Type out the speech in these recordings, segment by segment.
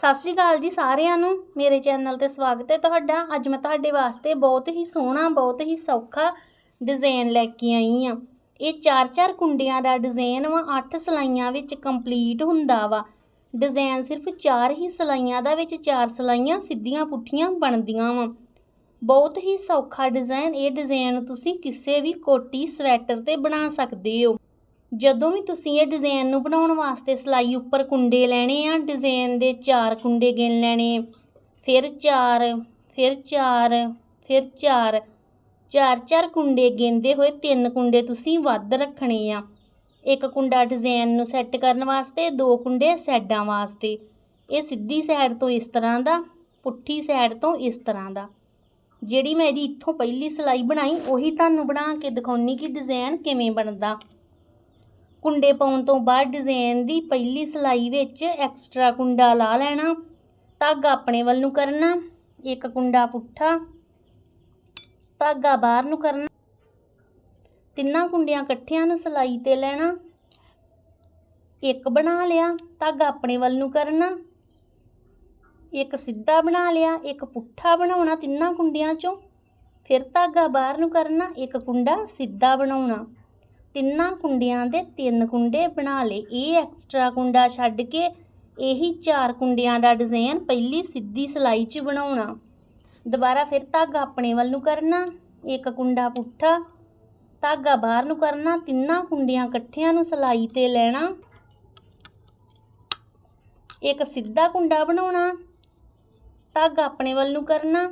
ਸਤਿ ਸ਼੍ਰੀ ਅਕਾਲ ਜੀ ਸਾਰਿਆਂ ਨੂੰ। ਮੇਰੇ ਚੈਨਲ ਤੇ ਸਵਾਗਤ ਹੈ ਤੁਹਾਡਾ। ਅੱਜ ਮੈਂ ਤੁਹਾਡੇ ਵਾਸਤੇ ਬਹੁਤ ਹੀ ਸੋਹਣਾ, ਬਹੁਤ ਹੀ ਸੌਖਾ ਡਿਜ਼ਾਈਨ ਲੈ ਕੇ ਆਈ ਆ ਇਹ ਚਾਰ ਚਾਰ ਕੁੰਡਿਆਂ ਦਾ ਡਿਜ਼ਾਈਨ ਵਾ 8 ਸਲਾਈਆਂ ਵਿੱਚ ਕੰਪਲੀਟ ਹੁੰਦਾ ਵਾ। ਡਿਜ਼ਾਈਨ ਸਿਰਫ ਚਾਰ ਹੀ ਸਲਾਈਆਂ ਦਾ ਵਿੱਚ ਚਾਰ ਸਲਾਈਆਂ ਸਿੱਧੀਆਂ ਪੁੱਠੀਆਂ ਬਣਦੀਆਂ ਵਾ। ਬਹੁਤ ਹੀ ਸੌਖਾ ਡਿਜ਼ਾਈਨ ਇਹ ਡਿਜ਼ਾਈਨ ਤੁਸੀਂ ਕਿਸੇ ਵੀ ਕੋਟੀ, ਸਵੈਟਰ ਤੇ ਬਣਾ ਸਕਦੇ ਹੋ। ਜਦੋਂ ਵੀ ਤੁਸੀਂ ਇਹ ਡਿਜ਼ਾਈਨ ਨੂੰ ਬਣਾਉਣ ਵਾਸਤੇ ਸਲਾਈ ਉੱਪਰ ਕੁੰਡੇ ਲੈਣੇ ਆ ਡਿਜ਼ਾਈਨ ਦੇ ਚਾਰ ਕੁੰਡੇ ਗਿਣ ਲੈਣੇ, ਫਿਰ ਚਾਰ ਫਿਰ ਚਾਰ ਫਿਰ ਚਾਰ ਚਾਰ ਚਾਰ ਕੁੰਡੇ ਗਿਣਦੇ ਹੋਏ ਤਿੰਨ ਕੁੰਡੇ ਤੁਸੀਂ ਵੱਧ ਰੱਖਣੇ ਆ। ਇੱਕ ਕੁੰਡਾ ਡਿਜ਼ਾਈਨ ਨੂੰ ਸੈੱਟ ਕਰਨ ਵਾਸਤੇ, ਦੋ ਕੁੰਡੇ ਸਾਈਡਾਂ ਵਾਸਤੇ। ਇਹ ਸਿੱਧੀ ਸਾਈਡ ਤੋਂ ਇਸ ਤਰ੍ਹਾਂ ਦਾ, ਪੁੱਠੀ ਸਾਈਡ ਤੋਂ ਇਸ ਤਰ੍ਹਾਂ ਦਾ। ਜਿਹੜੀ ਮੈਂ ਇਹਦੀ ਇੱਥੋਂ ਪਹਿਲੀ ਸਲਾਈ ਬਣਾਈ, ਉਹੀ ਤੁਹਾਨੂੰ ਬਣਾ ਕੇ ਦਿਖਾਉਣੀ ਕਿ ਡਿਜ਼ਾਈਨ ਕਿਵੇਂ ਬਣਦਾ। ਕੁੰਡੇ ਪਾਉਣ ਤੋਂ ਬਾਅਦ ਡਿਜ਼ਾਈਨ ਦੀ ਪਹਿਲੀ ਸਲਾਈ ਵਿੱਚ ਐਕਸਟਰਾ ਕੁੰਡਾ ਲਾ ਲੈਣਾ, ਧਾਗਾ ਆਪਣੇ ਵੱਲ ਨੂੰ ਕਰਨਾ, ਇੱਕ ਕੁੰਡਾ ਪੁੱਠਾ, ਧਾਗਾ ਬਾਹਰ ਨੂੰ ਕਰਨਾ, ਤਿੰਨਾਂ ਕੁੰਡਿਆਂ ਇਕੱਠਿਆਂ ਨੂੰ ਸਲਾਈ ਤੇ ਲੈਣਾ, ਇੱਕ ਬਣਾ ਲਿਆ, ਧਾਗਾ ਆਪਣੇ ਵੱਲ ਨੂੰ ਕਰਨਾ, ਇੱਕ ਸਿੱਧਾ ਬਣਾ ਲਿਆ, ਇੱਕ ਪੁੱਠਾ ਬਣਾਉਣਾ ਤਿੰਨਾਂ ਕੁੰਡਿਆਂ ਚੋਂ, ਫਿਰ ਧਾਗਾ ਬਾਹਰ ਨੂੰ ਕਰਨਾ, ਇੱਕ ਕੁੰਡਾ ਸਿੱਧਾ ਬਣਾਉਣਾ। ਤਿੰਨਾਂ ਕੁੰਡਿਆਂ ਦੇ ਤਿੰਨ ਕੁੰਡੇ ਬਣਾ ਲਏ। ਇਹ ਐਕਸਟਰਾ ਕੁੰਡਾ ਛੱਡ ਕੇ ਇਹੀ ਚਾਰ ਕੁੰਡਿਆਂ ਦਾ ਡਿਜ਼ਾਈਨ ਪਹਿਲੀ ਸਿੱਧੀ ਸਲਾਈ 'ਚ ਬਣਾਉਣਾ। ਦੁਬਾਰਾ ਫਿਰ ਧਾਗਾ ਆਪਣੇ ਵੱਲ ਨੂੰ ਕਰਨਾ, ਇੱਕ ਕੁੰਡਾ ਪੁੱਠਾ, ਧਾਗਾ ਬਾਹਰ ਨੂੰ ਕਰਨਾ, ਤਿੰਨਾਂ ਕੁੰਡਿਆਂ ਇਕੱਠਿਆਂ ਨੂੰ ਸਲਾਈ ਤੇ ਲੈਣਾ। ਇੱਕ ਸਿੱਧਾ ਕੁੰਡਾ ਬਣਾਉਣਾ, ਧਾਗਾ ਆਪਣੇ ਵੱਲ ਨੂੰ ਕਰਨਾ,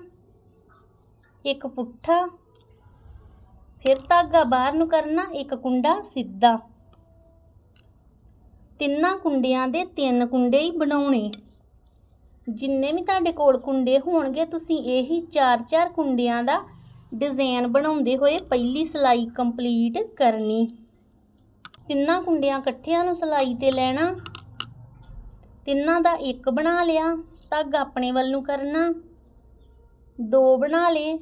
ਇੱਕ ਪੁੱਠਾ ਫਿਰ ਧਾਗਾ ਬਾਹਰ ਨੂੰ ਕਰਨਾ ਇੱਕ ਕੁੰਡਾ ਸਿੱਧਾ। ਤਿੰਨਾਂ ਕੁੰਡਿਆਂ ਦੇ ਤਿੰਨ ਕੁੰਡੇ ਹੀ ਬਣਾਉਣੇ। ਜਿੰਨੇ ਵੀ ਤੁਹਾਡੇ ਕੋਲ ਕੁੰਡੇ ਹੋਣਗੇ, ਤੁਸੀਂ ਇਹੀ ਚਾਰ ਚਾਰ ਕੁੰਡਿਆਂ ਦਾ ਡਿਜ਼ਾਈਨ ਬਣਾਉਂਦੇ ਹੋਏ ਪਹਿਲੀ ਸਲਾਈ ਕੰਪਲੀਟ ਕਰਨੀ। ਤਿੰਨਾਂ ਕੁੰਡਿਆਂ ਇਕੱਠਿਆਂ ਨੂੰ ਸਲਾਈ ਤੇ ਲੈਣਾ। ਤਿੰਨਾਂ ਦਾ ਇੱਕ ਬਣਾ ਲਿਆ ਧਾਗਾ ਆਪਣੇ ਵੱਲ ਨੂੰ ਕਰਨਾ। ਦੋ ਬਣਾ ਲਏ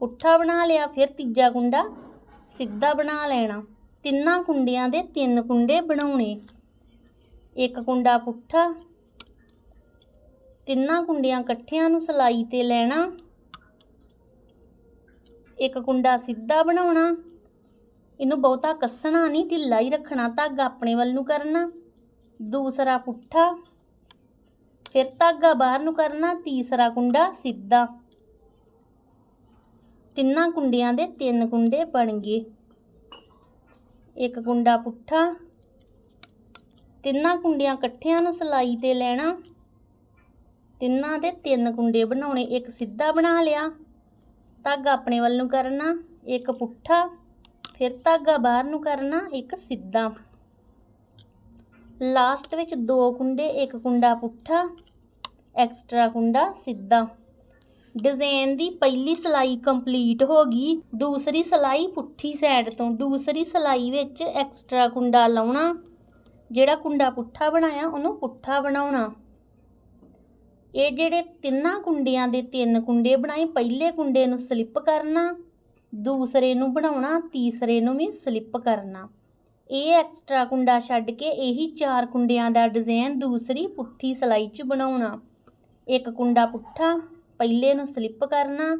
ਪੁੱਠਾ ਬਣਾ ਲਿਆ, ਫਿਰ ਤੀਜਾ ਕੁੰਡਾ ਸਿੱਧਾ ਬਣਾ ਲੈਣਾ। ਤਿੰਨਾਂ ਕੁੰਡਿਆਂ ਦੇ ਤਿੰਨ ਕੁੰਡੇ ਬਣਾਉਣੇ। ਇੱਕ ਕੁੰਡਾ ਪੁੱਠਾ, ਤਿੰਨਾਂ ਕੁੰਡਿਆਂ ਇਕੱਠਿਆਂ ਨੂੰ ਸਲਾਈ ਤੇ ਲੈਣਾ। ਇੱਕ ਕੁੰਡਾ ਸਿੱਧਾ ਬਣਾਉਣਾ। ਇਹਨੂੰ ਬਹੁਤਾ ਕੱਸਣਾ ਨਹੀਂ, ਢਿੱਲਾ ਹੀ ਰੱਖਣਾ, ਧਾਗਾ ਆਪਣੇ ਵੱਲ ਨੂੰ ਕਰਨਾ। ਦੂਸਰਾ ਪੁੱਠਾ, ਫਿਰ ਧਾਗਾ ਬਾਹਰ ਨੂੰ ਕਰਨਾ, ਤੀਸਰਾ ਕੁੰਡਾ ਸਿੱਧਾ। ਤਿੰਨਾਂ ਕੁੰਡਿਆਂ ਦੇ ਤਿੰਨ ਕੁੰਡੇ ਬਣ ਗਏ। ਇੱਕ ਕੁੰਡਾ ਪੁੱਠਾ, ਤਿੰਨਾਂ ਕੁੰਡਿਆਂ ਇਕੱਠਿਆਂ ਨੂੰ ਸਲਾਈ ਤੇ ਲੈਣਾ, ਤਿੰਨਾਂ ਦੇ ਤਿੰਨ ਕੁੰਡੇ ਬਣਾਉਣੇ, ਇੱਕ ਸਿੱਧਾ ਬਣਾ ਲਿਆ, ਧਾਗਾ ਆਪਣੇ ਵੱਲ ਨੂੰ ਕਰਨਾ, ਇੱਕ ਪੁੱਠਾ, ਫਿਰ ਧਾਗਾ ਬਾਹਰ ਨੂੰ ਕਰਨਾ, ਇੱਕ ਸਿੱਧਾ। ਲਾਸਟ ਵਿੱਚ ਦੋ ਕੁੰਡੇ, ਇੱਕ ਕੁੰਡਾ ਪੁੱਠਾ, ਐਕਸਟਰਾ ਕੁੰਡਾ ਸਿੱਧਾ। ਡਿਜ਼ਾਈਨ ਦੀ ਪਹਿਲੀ ਸਲਾਈ ਕੰਪਲੀਟ ਹੋ ਗਈ, ਦੂਸਰੀ ਸਲਾਈ ਪੁੱਠੀ ਸਾਈਡ ਤੋਂ, ਦੂਸਰੀ ਸਲਾਈ ਵਿੱਚ ਐਕਸਟਰਾ ਕੁੰਡਾ ਲਾਉਣਾ, ਜਿਹੜਾ ਕੁੰਡਾ ਪੁੱਠਾ ਬਣਾਇਆ, ਉਹਨੂੰ ਪੁੱਠਾ ਬਣਾਉਣਾ। ਇਹ ਜਿਹੜੇ ਤਿੰਨਾਂ ਕੁੰਡਿਆਂ ਦੇ ਤਿੰਨ ਕੁੰਡੇ ਬਣਾਏ, ਪਹਿਲੇ ਕੁੰਡੇ ਨੂੰ ਸਲਿੱਪ ਕਰਨਾ, ਦੂਸਰੇ ਨੂੰ ਬਣਾਉਣਾ, ਤੀਸਰੇ ਨੂੰ ਵੀ ਸਲਿੱਪ ਕਰਨਾ। ਇਹ ਐਕਸਟਰਾ ਕੁੰਡਾ ਛੱਡ ਕੇ ਇਹੀ ਚਾਰ ਕੁੰਡਿਆਂ ਦਾ ਡਿਜ਼ਾਈਨ ਦੂਸਰੀ ਪੁੱਠੀ ਸਲਾਈ 'ਚ ਬਣਾਉਣਾ। ਇੱਕ ਕੁੰਡਾ ਪੁੱਠਾ ਪਹਿਲੇ ਨੂੰ ਸਲਿੱਪ ਕਰਨਾ,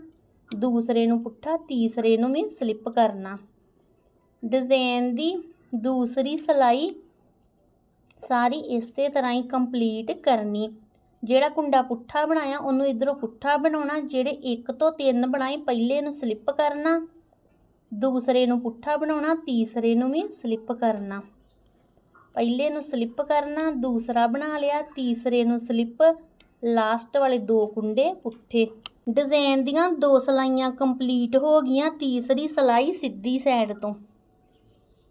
ਦੂਸਰੇ ਨੂੰ ਪੁੱਠਾ, ਤੀਸਰੇ ਨੂੰ ਵੀ ਸਲਿੱਪ ਕਰਨਾ। ਡਿਜ਼ਾਈਨ ਦੀ ਦੂਸਰੀ ਸਲਾਈ ਸਾਰੀ ਇਸੇ ਤਰ੍ਹਾਂ ਹੀ ਕੰਪਲੀਟ ਕਰਨੀ। ਜਿਹੜਾ ਕੁੰਡਾ ਪੁੱਠਾ ਬਣਾਇਆ, ਉਹਨੂੰ ਇਧਰੋਂ ਪੁੱਠਾ ਬਣਾਉਣਾ, ਜਿਹੜੇ ਇੱਕ ਤੋਂ ਤਿੰਨ ਬਣਾਏ, ਪਹਿਲੇ ਨੂੰ ਸਲਿੱਪ ਕਰਨਾ, ਦੂਸਰੇ ਨੂੰ ਪੁੱਠਾ ਬਣਾਉਣਾ, ਤੀਸਰੇ ਨੂੰ ਵੀ ਸਲਿੱਪ ਕਰਨਾ। ਪਹਿਲੇ ਨੂੰ ਸਲਿੱਪ ਕਰਨਾ, ਦੂਸਰਾ ਬਣਾ ਲਿਆ, ਤੀਸਰੇ ਨੂੰ ਸਲਿੱਪ ਲਾਸਟ ਵਾਲੇ ਦੋ ਕੁੰਡੇ ਪੁੱਠੇ। ਡਿਜ਼ਾਈਨ ਦੀਆਂ ਦੋ ਸਲਾਈਆਂ ਕੰਪਲੀਟ ਹੋ ਗਈਆਂ, ਤੀਸਰੀ ਸਲਾਈ ਸਿੱਧੀ ਸਾਈਡ ਤੋਂ।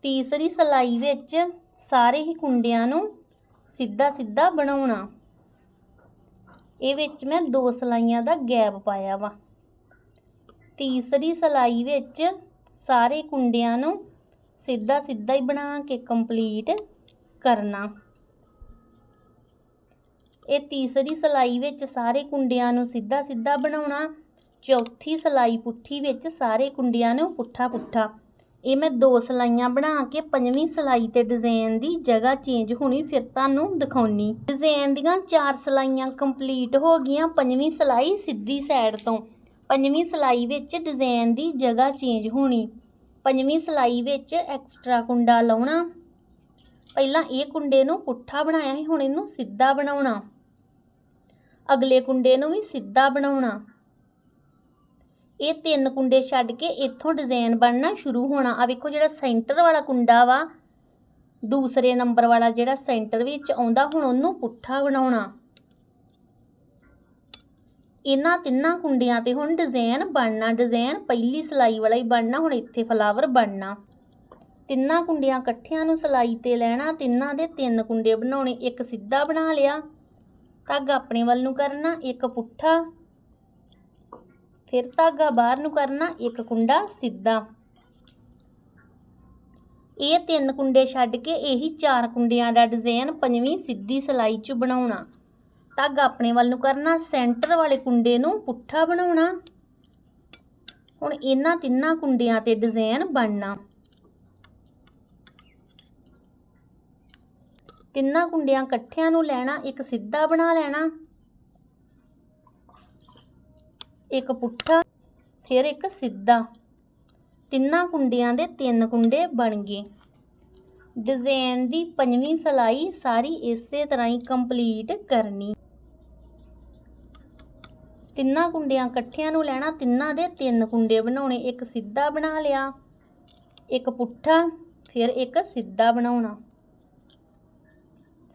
ਤੀਸਰੀ ਸਲਾਈ ਵਿੱਚ ਸਾਰੇ ਹੀ ਕੁੰਡਿਆਂ ਨੂੰ ਸਿੱਧਾ ਸਿੱਧਾ ਬਣਾਉਣਾ। ਇਹ ਵਿੱਚ ਮੈਂ ਦੋ ਸਲਾਈਆਂ ਦਾ ਗੈਪ ਪਾਇਆ ਵਾ। ਤੀਸਰੀ ਸਲਾਈ ਵਿੱਚ ਸਾਰੇ ਕੁੰਡਿਆਂ ਨੂੰ ਸਿੱਧਾ ਸਿੱਧਾ ਹੀ ਬਣਾ ਕੇ ਕੰਪਲੀਟ ਕਰਨਾ। ਇਹ ਤੀਸਰੀ ਸਲਾਈ ਵਿੱਚ ਸਾਰੇ ਕੁੰਡਿਆਂ ਨੂੰ ਸਿੱਧਾ ਸਿੱਧਾ ਬਣਾਉਣਾ, ਚੌਥੀ ਸਲਾਈ ਪੁੱਠੀ ਵਿੱਚ ਸਾਰੇ ਕੁੰਡਿਆਂ ਨੂੰ ਪੁੱਠਾ ਪੁੱਠਾ। ਇਹ ਮੈਂ ਦੋ ਸਲਾਈਆਂ ਬਣਾ ਕੇ ਪੰਜਵੀਂ ਸਲਾਈ ਤੇ ਡਿਜ਼ਾਈਨ ਦੀ ਜਗ੍ਹਾ ਚੇਂਜ ਹੋਣੀ ਫਿਰ ਤੁਹਾਨੂੰ ਦਿਖਾਉਣੀ। ਡਿਜ਼ਾਈਨ ਦੀਆਂ ਚਾਰ ਸਲਾਈਆਂ ਕੰਪਲੀਟ ਹੋ ਗਈਆਂ, ਪੰਜਵੀਂ ਸਲਾਈ ਸਿੱਧੀ ਸਾਈਡ ਤੋਂ। ਪੰਜਵੀਂ ਸਲਾਈ ਵਿੱਚ ਡਿਜ਼ਾਈਨ ਦੀ ਜਗ੍ਹਾ ਚੇਂਜ ਹੋਣੀ। ਪੰਜਵੀਂ ਸਲਾਈ ਵਿੱਚ ਐਕਸਟਰਾ ਕੁੰਡਾ ਲਾਉਣਾ। ਪਹਿਲਾਂ ਇਹ ਕੁੰਡੇ ਨੂੰ ਪੁੱਠਾ ਬਣਾਇਆ ਸੀ, ਹੁਣ ਇਹਨੂੰ ਸਿੱਧਾ ਬਣਾਉਣਾ। ਅਗਲੇ ਕੁੰਡੇ ਨੂੰ ਵੀ ਸਿੱਧਾ ਬਣਾਉਣਾ। ਇਹ ਤਿੰਨ ਕੁੰਡੇ ਛੱਡ ਕੇ ਇੱਥੋਂ ਡਿਜ਼ਾਈਨ ਬਣਨਾ ਸ਼ੁਰੂ ਹੋਣਾ। ਆ ਵੇਖੋ ਜਿਹੜਾ ਸੈਂਟਰ ਵਾਲਾ ਕੁੰਡਾ ਵਾ, ਦੂਸਰੇ ਨੰਬਰ ਵਾਲਾ ਜਿਹੜਾ ਸੈਂਟਰ ਵਿੱਚ ਆਉਂਦਾ, ਹੁਣ ਉਹਨੂੰ ਪੁੱਠਾ ਬਣਾਉਣਾ। ਇਹਨਾਂ ਤਿੰਨਾਂ ਕੁੰਡਿਆਂ ਤੇ ਹੁਣ ਡਿਜ਼ਾਈਨ ਬਣਨਾ ਡਿਜ਼ਾਈਨ ਪਹਿਲੀ ਸਲਾਈ ਵਾਲਾ ਹੀ ਬਣਨਾ, ਹੁਣ ਇੱਥੇ ਫਲਾਵਰ ਬਣਨਾ। ਤਿੰਨਾਂ ਕੁੰਡਿਆਂ ਇਕੱਠਿਆਂ ਨੂੰ ਸਲਾਈ ਤੇ ਲੈਣਾ, ਤਿੰਨਾਂ ਦੇ ਤਿੰਨ ਕੁੰਡੇ ਬਣਾਉਣੇ, ਇੱਕ ਸਿੱਧਾ ਬਣਾ ਲਿਆ। ਧਾਗਾ ਆਪਣੇ ਵੱਲ ਨੂੰ ਕਰਨਾ, ਇੱਕ ਪੁੱਠਾ। ਫਿਰ ਧਾਗਾ ਬਾਹਰ ਨੂੰ ਕਰਨਾ, ਇੱਕ ਕੁੰਡਾ ਸਿੱਧਾ। ਇਹ ਤਿੰਨ ਕੁੰਡੇ ਛੱਡ ਕੇ ਇਹੀ ਚਾਰ ਕੁੰਡਿਆਂ ਦਾ ਡਿਜ਼ਾਈਨ ਪੰਜਵੀਂ ਸਿੱਧੀ ਸਲਾਈ 'ਚ ਬਣਾਉਣਾ। ਧਾਗਾ ਆਪਣੇ ਵੱਲ ਨੂੰ ਕਰਨਾ, ਸੈਂਟਰ ਵਾਲੇ ਕੁੰਡੇ ਨੂੰ ਪੁੱਠਾ ਬਣਾਉਣਾ। ਹੁਣ ਇਹਨਾਂ ਤਿੰਨਾਂ ਕੁੰਡਿਆਂ ਤੇ ਡਿਜ਼ਾਈਨ ਬਣਨਾ। ਤਿੰਨਾਂ ਕੁੰਡਿਆਂ ਇਕੱਠਿਆਂ ਨੂੰ ਲੈਣਾ, ਇੱਕ ਸਿੱਧਾ ਬਣਾ ਲੈਣਾ, ਇੱਕ ਪੁੱਠਾ, ਫਿਰ ਇੱਕ ਸਿੱਧਾ। ਤਿੰਨਾਂ ਕੁੰਡਿਆਂ ਦੇ ਤਿੰਨ ਕੁੰਡੇ ਬਣ ਗਏ। ਡਿਜ਼ਾਈਨ ਦੀ ਪੰਜਵੀਂ ਸਲਾਈ ਸਾਰੀ ਇਸੇ ਤਰ੍ਹਾਂ ਹੀ ਕੰਪਲੀਟ ਕਰਨੀ। ਤਿੰਨਾਂ ਕੁੰਡਿਆਂ ਇਕੱਠਿਆਂ ਨੂੰ ਲੈਣਾ, ਤਿੰਨਾਂ ਦੇ ਤਿੰਨ ਕੁੰਡੇ ਬਣਾਉਣੇ, ਇੱਕ ਸਿੱਧਾ ਬਣਾ ਲਿਆ, ਇੱਕ ਪੁੱਠਾ, ਫਿਰ ਇੱਕ ਸਿੱਧਾ ਬਣਾਉਣਾ।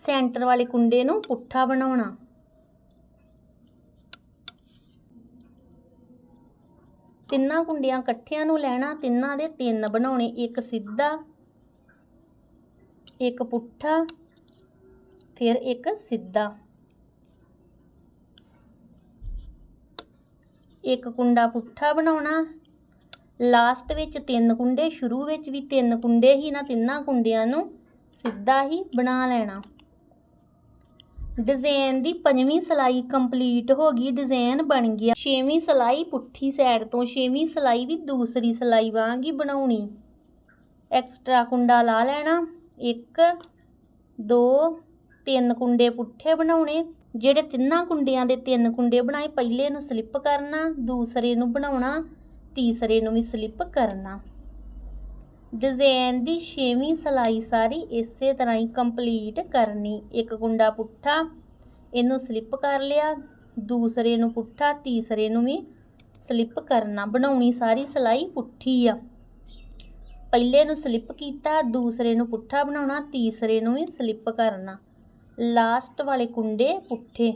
ਸੈਂਟਰ ਵਾਲੇ ਕੁੰਡੇ ਨੂੰ ਪੁੱਠਾ ਬਣਾਉਣਾ। ਤਿੰਨਾਂ ਕੁੰਡਿਆਂ ਇਕੱਠਿਆਂ ਨੂੰ ਲੈਣਾ, ਤਿੰਨਾਂ ਦੇ ਤਿੰਨ ਬਣਾਉਣੇ, ਇੱਕ ਸਿੱਧਾ, ਇੱਕ ਪੁੱਠਾ, ਫਿਰ ਇੱਕ ਸਿੱਧਾ। ਇੱਕ ਕੁੰਡਾ ਪੁੱਠਾ ਬਣਾਉਣਾ, ਲਾਸਟ ਵਿੱਚ ਤਿੰਨ ਕੁੰਡੇ, ਸ਼ੁਰੂ ਵਿੱਚ ਵੀ ਤਿੰਨ ਕੁੰਡੇ ਹੀ ਨਾ, ਤਿੰਨਾਂ ਕੁੰਡਿਆਂ ਨੂੰ ਸਿੱਧਾ ਹੀ ਬਣਾ ਲੈਣਾ। ਡਿਜ਼ਾਈਨ ਦੀ ਪੰਜਵੀਂ ਸਲਾਈ ਕੰਪਲੀਟ ਹੋ ਗਈ ਡਿਜ਼ਾਈਨ ਬਣ ਗਿਆ ਛੇਵੀਂ ਸਲਾਈ ਪੁੱਠੀ ਸਾਈਡ ਤੋਂ, ਛੇਵੀਂ ਸਲਾਈ ਵੀ ਦੂਸਰੀ ਸਲਾਈ ਵਾਂਗ ਹੀ ਬਣਾਉਣੀ। ਐਕਸਟਰਾ ਕੁੰਡਾ ਲਾ ਲੈਣਾ। ਇੱਕ, ਦੋ, ਤਿੰਨ ਕੁੰਡੇ ਪੁੱਠੇ ਬਣਾਉਣੇ। ਜਿਹੜੇ ਤਿੰਨਾਂ ਕੁੰਡਿਆਂ ਦੇ ਤਿੰਨ ਕੁੰਡੇ ਬਣਾਏ, ਪਹਿਲੇ ਨੂੰ ਸਲਿੱਪ ਕਰਨਾ, ਦੂਸਰੇ ਨੂੰ ਬਣਾਉਣਾ, ਤੀਸਰੇ ਨੂੰ ਵੀ ਸਲਿੱਪ ਕਰਨਾ। ਡਿਜ਼ਾਈਨ ਦੀ ਛੇਵੀਂ ਸਲਾਈ ਸਾਰੀ ਇਸੇ ਤਰ੍ਹਾਂ ਹੀ ਕੰਪਲੀਟ ਕਰਨੀ। ਇੱਕ ਕੁੰਡਾ ਪੁੱਠਾ, ਇਹਨੂੰ ਸਲਿੱਪ ਕਰ ਲਿਆ। ਦੂਸਰੇ ਨੂੰ ਪੁੱਠਾ, ਤੀਸਰੇ ਨੂੰ ਵੀ ਸਲਿੱਪ ਕਰਨਾ। ਬਣਾਉਣੀ ਸਾਰੀ ਸਲਾਈ ਪੁੱਠੀ ਆ। ਪਹਿਲੇ ਨੂੰ ਸਲਿੱਪ ਕੀਤਾ, ਦੂਸਰੇ ਨੂੰ ਪੁੱਠਾ ਬਣਾਉਣਾ, ਤੀਸਰੇ ਨੂੰ ਵੀ ਸਲਿੱਪ ਕਰਨਾ। ਲਾਸਟ ਵਾਲੇ ਕੁੰਡੇ ਪੁੱਠੇ।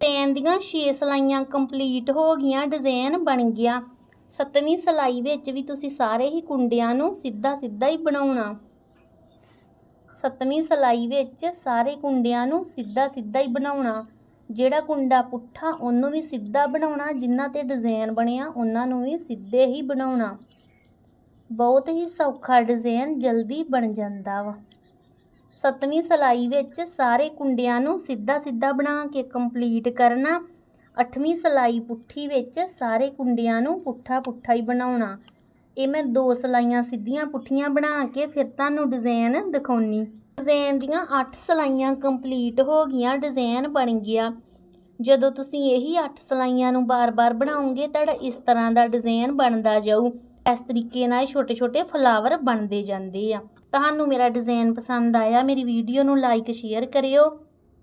ਟੈਨ ਦੀਆਂ 6 ਸਲਾਈਆਂ ਕੰਪਲੀਟ ਹੋ ਗਈਆਂ ਡਿਜ਼ਾਈਨ ਬਣ ਗਿਆ। ਸੱਤਵੀਂ ਸਲਾਈ ਵਿੱਚ ਵੀ ਤੁਸੀਂ ਸਾਰੇ ਹੀ ਕੁੰਡਿਆਂ ਨੂੰ ਸਿੱਧਾ ਸਿੱਧਾ ਹੀ ਬਣਾਉਣਾ। ਸੱਤਵੀਂ ਸਲਾਈ ਵਿੱਚ ਸਾਰੇ ਕੁੰਡਿਆਂ ਨੂੰ ਸਿੱਧਾ ਸਿੱਧਾ ਹੀ ਬਣਾਉਣਾ। ਜਿਹੜਾ ਕੁੰਡਾ ਪੁੱਠਾ, ਉਹਨੂੰ ਵੀ ਸਿੱਧਾ ਬਣਾਉਣਾ। ਜਿਨ੍ਹਾਂ ਤੇ ਡਿਜ਼ਾਈਨ ਬਣਿਆ, ਉਹਨਾਂ ਨੂੰ ਵੀ ਸਿੱਧੇ ਹੀ ਬਣਾਉਣਾ। ਬਹੁਤ ਹੀ ਸੌਖਾ ਡਿਜ਼ਾਈਨ ਜਲਦੀ ਬਣ ਜਾਂਦਾ ਵਾ। ਸੱਤਵੀਂ ਸਲਾਈ ਵਿੱਚ ਸਾਰੇ ਕੁੰਡਿਆਂ ਨੂੰ ਸਿੱਧਾ ਸਿੱਧਾ ਬਣਾ ਕੇ ਕੰਪਲੀਟ ਕਰਨਾ। ਅੱਠਵੀਂ ਸਲਾਈ ਪੁੱਠੀ ਵਿੱਚ ਸਾਰੇ ਕੁੰਡਿਆਂ ਨੂੰ ਪੁੱਠਾ ਪੁੱਠਾ ਹੀ ਬਣਾਉਣਾ। ਇਹ ਮੈਂ ਦੋ ਸਲਾਈਆਂ ਸਿੱਧੀਆਂ ਪੁੱਠੀਆਂ ਬਣਾ ਕੇ ਫਿਰ ਤੁਹਾਨੂੰ ਡਿਜ਼ਾਈਨ ਦਿਖਾਉਣੀ। ਡਿਜ਼ਾਈਨ ਦੀਆਂ 8 ਸਲਾਈਆਂ ਕੰਪਲੀਟ ਹੋ ਗਈਆਂ ਡਿਜ਼ਾਈਨ ਬਣ ਗਿਆ। ਜਦੋਂ ਤੁਸੀਂ ਇਹੀ 8 ਸਲਾਈਆਂ ਨੂੰ ਬਾਰ-ਬਾਰ ਬਣਾਉਂਗੇ ਤੁਹਾਡਾ ਇਸ ਤਰ੍ਹਾਂ ਦਾ ਡਿਜ਼ਾਈਨ ਬਣਦਾ ਜਾਊ। ਇਸ ਤਰੀਕੇ ਨਾਲ ਛੋਟੇ-ਛੋਟੇ ਫਲਾਵਰ ਬਣਦੇ ਜਾਂਦੇ ਆ। ਤੁਹਾਨੂੰ ਮੇਰਾ ਡਿਜ਼ਾਈਨ ਪਸੰਦ ਆਇਆ, ਮੇਰੀ ਵੀਡੀਓ ਨੂੰ ਲਾਈਕ, ਸ਼ੇਅਰ ਕਰਿਓ।